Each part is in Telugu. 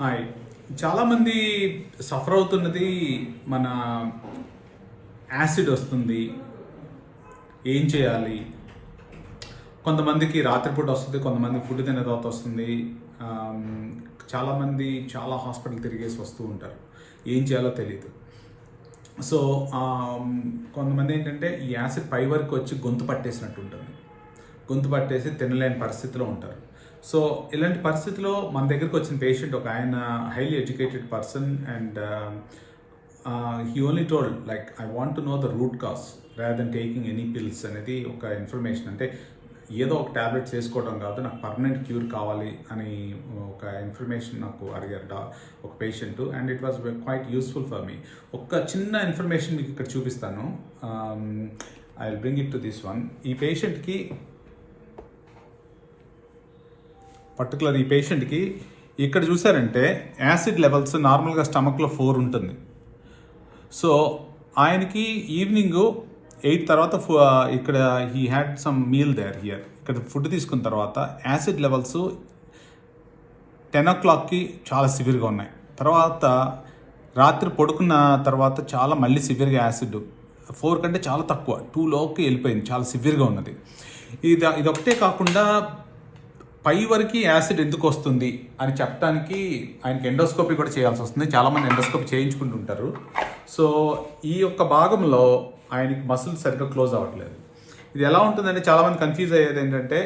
హాయ్. చాలామంది సఫర్ అవుతున్నది మన యాసిడ్ వస్తుంది. ఏం చేయాలి? కొంతమందికి రాత్రిపూట వస్తుంది కొంతమంది ఫుడ్ తిన్న తర్వాత వస్తుంది. చాలామంది చాలా హాస్పిటల్ తిరిగేసి వస్తూ ఉంటారు. ఏం చేయాలో తెలియదు సో కొంతమంది ఏంటంటే ఈ యాసిడ్ పై వరకు వచ్చి గొంతు పట్టేసినట్టు ఉంటుంది. గొంతు పట్టేసి తినలేని పరిస్థితిలో ఉంటారు. సో ఇలాంటి పరిస్థితిలో మన దగ్గరికి వచ్చిన పేషెంట్ ఒక ఆయన highly educated person and he only told like I want to know the root cause rather than taking any pills అనేది ఒక ఇన్ఫర్మేషన్ అంటే ఏదో ఒక ట్యాబ్లెట్స్ వేసుకోవడం కాదు నాకు పర్మనెంట్ క్యూర్ కావాలి అని ఒక ఇన్ఫర్మేషన్ నాకు అడిగారు డా- ఒక patient and it was quite useful for me ఒక చిన్న ఇన్ఫర్మేషన్ మీకు ఇక్కడ చూపిస్తాను. I will bring it to this one ఈ పేషెంట్కి పర్టికులర్ ఈ పేషెంట్కి ఇక్కడ చూసారంటే యాసిడ్ లెవెల్స్ నార్మల్గా స్టమక్లో ఫోర్ ఉంటుంది. సో ఆయనకి ఈవినింగ్ ఎయిట్ తర్వాత ఇక్కడ he had some meal there here ఇక్కడ ఫుడ్ తీసుకున్న తర్వాత యాసిడ్ లెవెల్స్ టెన్ ఓ క్లాక్కి చాలా సివియర్గా ఉన్నాయి. తర్వాత రాత్రి పడుకున్న తర్వాత చాలా మళ్ళీ సివియర్గా యాసిడ్ ఫోర్ కంటే చాలా తక్కువ. టూ లోకి వెళ్ళిపోయింది. చాలా సివియర్గా ఉన్నది. ఇది ఇదొకటే కాకుండా పై వరకు యాసిడ్ ఎందుకు వస్తుంది అని చెప్పడానికి ఆయనకి ఎండోస్కోపీ కూడా చేయాల్సి వస్తుంది. చాలామంది ఎండోస్కోపీ చేయించుకుంటుంటారు. సో ఈ యొక్క భాగంలో ఆయనకి మసిల్ సరిగ్గా క్లోజ్ అవ్వట్లేదు. ఇది ఎలా ఉంటుందంటే చాలామంది కన్ఫ్యూజ్ అయ్యేది ఏంటంటే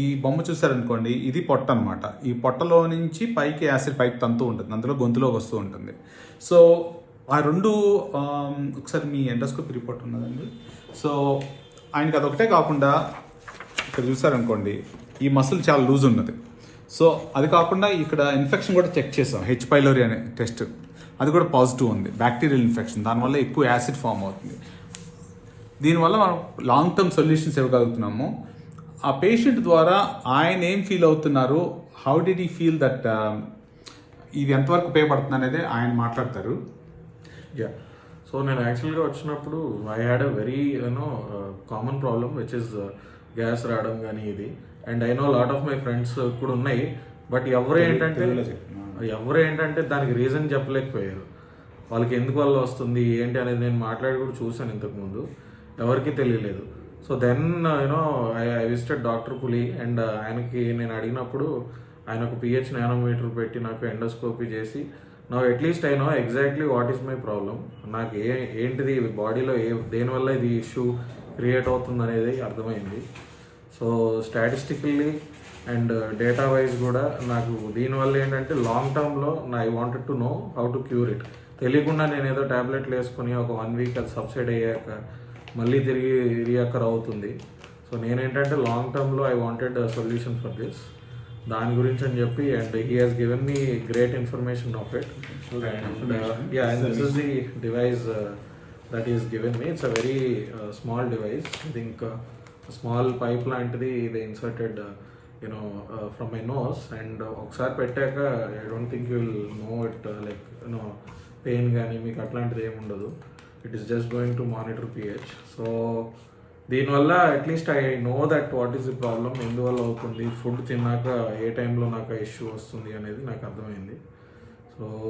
ఈ బొమ్మ చూసారనుకోండి ఇది పొట్ట అనమాట ఈ పొట్టలో నుంచి పైకి యాసిడ్ పైకి తంతు ఉంటుంది. అందులో గొంతులోకి వస్తూ ఉంటుంది. సో ఆ రెండు ఒకసారి మీ ఎండోస్కోపీ రిపోర్ట్ ఉన్నదండి. సో ఆయనకి అదొకటే కాకుండా ఇక్కడ చూసారనుకోండి ఈ మసిల్ చాలా లూజ్ ఉన్నది. సో అది కాకుండా ఇక్కడ ఇన్ఫెక్షన్ కూడా చెక్ చేసాం. హెచ్ పైలోరి అనే టెస్ట్. అది కూడా పాజిటివ్ ఉంది. బ్యాక్టీరియల్ ఇన్ఫెక్షన్ దానివల్ల ఎక్కువ యాసిడ్ ఫామ్ అవుతుంది. దీనివల్ల మనం లాంగ్ టర్మ్ సొల్యూషన్స్ ఇవ్వగలుగుతున్నాము. ఆ పేషెంట్ ద్వారా ఆయన ఏం ఫీల్ అవుతున్నారు? How did he feel that ఇది ఎంతవరకు ఉపయోగపడుతుంది అనేది ఆయన మాట్లాడతారు. యా సో నేను యాక్చువల్గా వచ్చినప్పుడు I had a very you know common problem which is gas రావడం కానీ ఇది. And I know lot of my friends కూడా ఉన్నాయి. బట్ ఎవరు ఏంటంటే. ఎవరు ఏంటంటే దానికి రీజన్ చెప్పలేకపోయారు. వాళ్ళకి ఎందుకు వల్ల వస్తుంది ఏంటి అనేది నేను మాట్లాడి కూడా చూశాను ఇంతకుముందు. ఎవరికి తెలియలేదు. So then you know I I visited doctor Puli and ఆయనకి నేను అడిగినప్పుడు ఆయన ఒక పిహెచ్ నానోమీటర్ పెట్టి నాకు ఎండోస్కోపీ చేసి నా at least I know exactly what is my problem నాకు ఏ ఏంటిది బాడీలో ఏ దేనివల్ల ఇది ఇష్యూ క్రియేట్ అవుతుంది అనేది అర్థమైంది. So statistically and data wise కూడా నాకు దీనివల్ల ఏంటంటే లాంగ్ టర్మ్లో నా I wanted to know how to cure it తెలియకుండా నేను ఏదో ట్యాబ్లెట్లు వేసుకుని ఒక వన్ వీక్ అది సబ్సైడ్ అయ్యాక మళ్ళీ తిరిగి రియాకర్ అవుతుంది. సో నేనేంటంటే లాంగ్ టర్మ్లో I wanted solution for this దాని గురించి అని చెప్పి and he has given me great information of it and yeah and this is the device that is given me it's a very small device I think small pipe లాంటిది ఇది inserted you know from my nose and ఒకసారి పెట్టాక I don't think you will know it like you know pain కానీ మీకు అట్లాంటిది ఏమి ఉండదు. It is just going to monitor pH so దీనివల్ల at least I know that what is the problem ఎందువల్ల అవుతుంది? ఫుడ్ తిన్నాక ఏ టైంలో నాకు ఇష్యూ వస్తుంది అనేది నాకు అర్థమైంది. సో